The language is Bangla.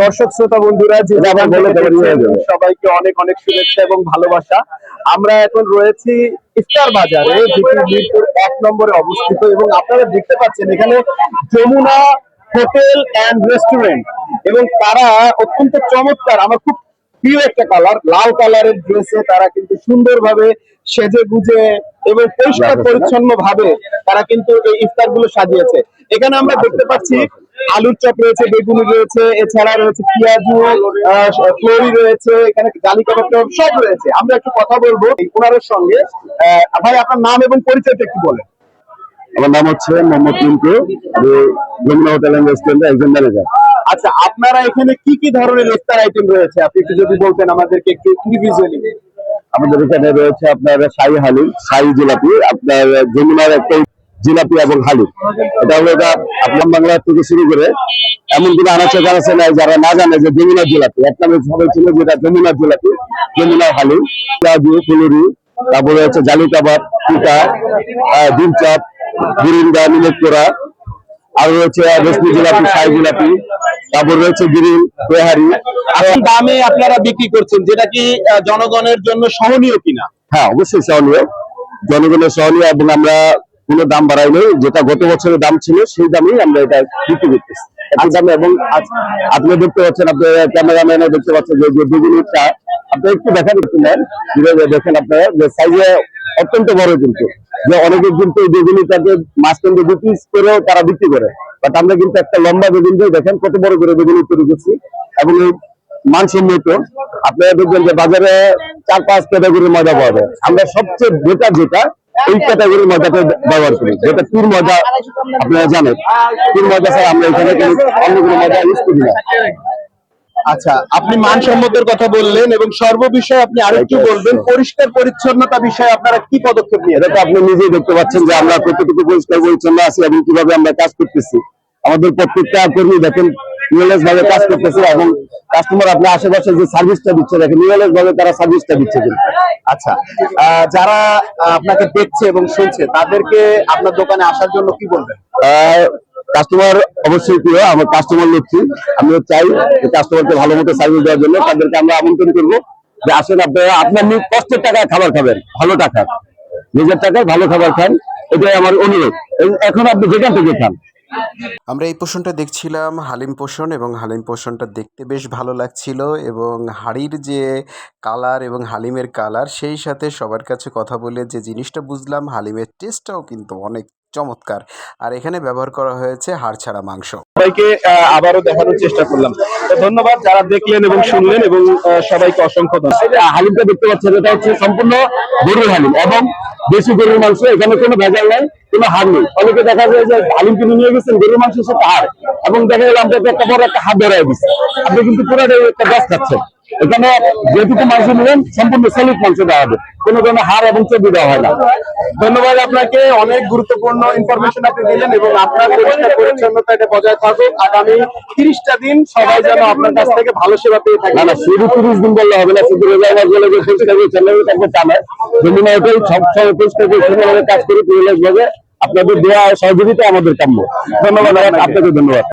দর্শক শ্রোতা বন্ধুরা যে। সবাইকে অনেক অনেক শুভেচ্ছা এবং ভালোবাসা আমরা এখন রয়েছি ইফতার বাজারে যেটি মিরপুর এক নম্বরে অবস্থিত এবং আপনারা দেখতে পাচ্ছেন এখানে যমুনা হোটেল অ্যান্ড রেস্টুরেন্ট এবং তারা অত্যন্ত চমৎকার আমার খুব প্রিয় একটা কালার লাল কালারের ড্রেসে তারা কিন্তু সুন্দরভাবে সেজে গুজে এবং পরিষ্কার পরিচ্ছন্ন ভাবে তারা কিন্তু এই ইফতারগুলো সাজিয়েছে। এখানে আমরা দেখতে পাচ্ছি আলুর চপ রয়েছে বেগুনি রয়েছে এছাড়া রয়েছে পেঁয়াজু ফ্লোরি রয়েছে এখানে জালি কাবাব সব রয়েছে। আমরা একটু কথা বলব এই ওনারের সঙ্গে। আহ, ভাই আপনার নাম এবং পরিচয়টা একটু বলেন। আমার নাম হচ্ছে মোহাম্মদ টিন্টু আমি যমুনা হোটেল অ্যান্ড রেস্টুরেন্টের একজন ম্যানেজার। আচ্ছা আপনারা এখানে কি কি ধরনের ইফতার আইটেম রয়েছে? আপনি একটু যদি বলতেন আমাদেরকে একটু ইন্ডিভিজুয়ালি আমাদের এখানে রয়েছে আপনার শাহী হালিম শাহী জিলাপি আপনার যমুনার একটা জিলাপি এবং হালিম এটা হলো এটা আপনার বাংলা থেকে শুরু করে এমন কোনো আনাচে কানাচে নাই যারা না জানে যে যমুনার জিলাপি। নামে সবাই ছিল যেটা যমুনার জিলাপি যমুনার হালিম পেঁয়াজু ফুলুরি তারপরে হচ্ছে জালি কাবাব আহ, ডিম চপ গুরিন্দা মিলেট কোরা আর রয়েছে রেশমি জিলাপি শাহী জিলাপি তারপর রয়েছে গিরিল এখন দামে আপনারা বিক্রি করছেন যেটা কি জনগণের জন্য সহনীয় কিনা? হ্যাঁ অবশ্যই সহনীয়। জনগণের সহনীয় এবং আমরা কোনো দাম বাড়াইনি যেটা গত বছরের দাম ছিল সেই দামেই আমরা এটা বিক্রি করতেছি। দামে এবং আপনি দেখতে পাচ্ছেন আপনার ক্যামেরাম্যানও দেখতে পাচ্ছেন যে যে বেগুনিটা আপনি একটু দেখেন একটু নেন দেখেন আপনারা যে সাইজে অত্যন্ত বড় কিন্তু। যে অনেকে কিন্তু এই বেগুনিটাকে মাঝখান দু পিস করেও তারা বিক্রি করে। বাট আমরা কিন্তু একটা লম্বা বেগুন দিয়ে দেখেন কত বড় করে বেগুনি তৈরি করছি। এবং এই মানসম্মত আপনারা দেখবেন যে বাজারে চার পাঁচ ক্যাটাগরির ময়দা পাওয়া যায়। আমরা সবচেয়ে বেটার যেটা, এই ক্যাটাগরির ময়দাটা ব্যবহার করি। যেটা পির ময়দা আপনারা জানেন। পির ময়দা ছাড়া আমরা এখানে অন্য কোনো ময়দা ইউজ করি না। আচ্ছা আপনি মানসম্মতের কথা বললেন এবং সর্ববিষয়ে আপনি আরেকটু বলবেন পরিষ্কার পরিচ্ছন্নতা বিষয়ে আপনারা কি পদক্ষেপ নিয়ে এটা আপনি নিজেই দেখতে পাচ্ছেন যে আমরা কতটুকু পরিষ্কার পরিচ্ছন্ন আছি এবং কীভাবে আমরা কাজ করতেছি। আমাদের প্রত্যেকটা কর্মী দেখেন নিরলস ভাবে কাজ করতেছে এবং কাস্টমার আপনার আশেপাশে যে সার্ভিসটা দিচ্ছে দেখেন নিরলস ভাবে তারা সার্ভিসটা দিচ্ছে কিন্তু। আচ্ছা আহ, যারা আপনাকে দেখছে এবং শুনছে তাদেরকে আপনার দোকানে আসার জন্য কি বলবেন? কাস্টমার অবশ্যই প্রিয়, আমার কাস্টমার লক্ষ্মী। আমিও চাই যে কাস্টমারকে ভালো মতো সার্ভিস দেওয়ার জন্য। তাদেরকে আমরা আমন্ত্রণ করব যে আসেন আপনারা, আপনার কষ্টের টাকায় খাবার খাবেন, ভালো টাকা। নিজের টাকায় ভালো খাবার খান, এটাই আমার অনুরোধ। এখন আপনি যেখান থেকে খান আমরা এই পোষণটা দেখছিলাম হালিম পোষণ এবং হালিম পোষণটা দেখতে বেশ ভালো লাগছিল এবং হাড়ির যে কালার এবং হালিমের কালার, সেই সাথে সবার কাছে কথা বলে যে জিনিসটা বুঝলাম, হালিমের টেস্টটাও কিন্তু অনেক চমৎকার। আর এখানে ব্যবহার করা হয়েছে হাড় ছাড়া মাংস। সবাইকে আবারও দেখানোর চেষ্টা করলাম। ধন্যবাদ যারা দেখলেন এবং শুনলেন এবং সবাইকে অসংখ্য ধন্যবাদ। হালিমটা দেখতে পাচ্ছেন, এটা হচ্ছে সম্পূর্ণ গরুর হালিম এবং দেশি গরুর মাংস, এখানে কোনো ভেজাল নাই। কোনো হার নেই। অনেকে দেখা যায় যে হালিম কিনে নিয়ে গেছেন গরুর মাংসের সাথে হার এবং দেখা গেল আপনাকে একটা বড় একটা হাত ধরাই দিচ্ছে আপনি কিন্তু পুরোটাই একটা গাছ খাচ্ছেন। এখানে যেটুকু মাংস নেবেন সম্পূর্ণ সলিড মাংস দেওয়া হবে। কোনো ধরনের হার এবং চর্বি দেওয়া হয় না। ধন্যবাদ আপনাকে। অনেক গুরুত্বপূর্ণ ইনফরমেশন আপনি দিলেন এবং আপনার পরিষ্কার পরিচ্ছন্নতা এটা বজায় থাকুক। আগামী তিরিশটা দিন সবাই যেন আপনার কাছ থেকে ভালো সেবা পেয়ে থাকে। না শুধু তিরিশ দিন বললে হবে না শুধু রোজা মাস বলে পরিষ্কার করে চ্যানেল থাকবে তা নয় জমিনা হোটেল সবসময় পরিষ্কার করে কাজ করি আপনাদের দেওয়া সহযোগিতা আমাদের কাম্য। ধন্যবাদ আপনাকে। ধন্যবাদ।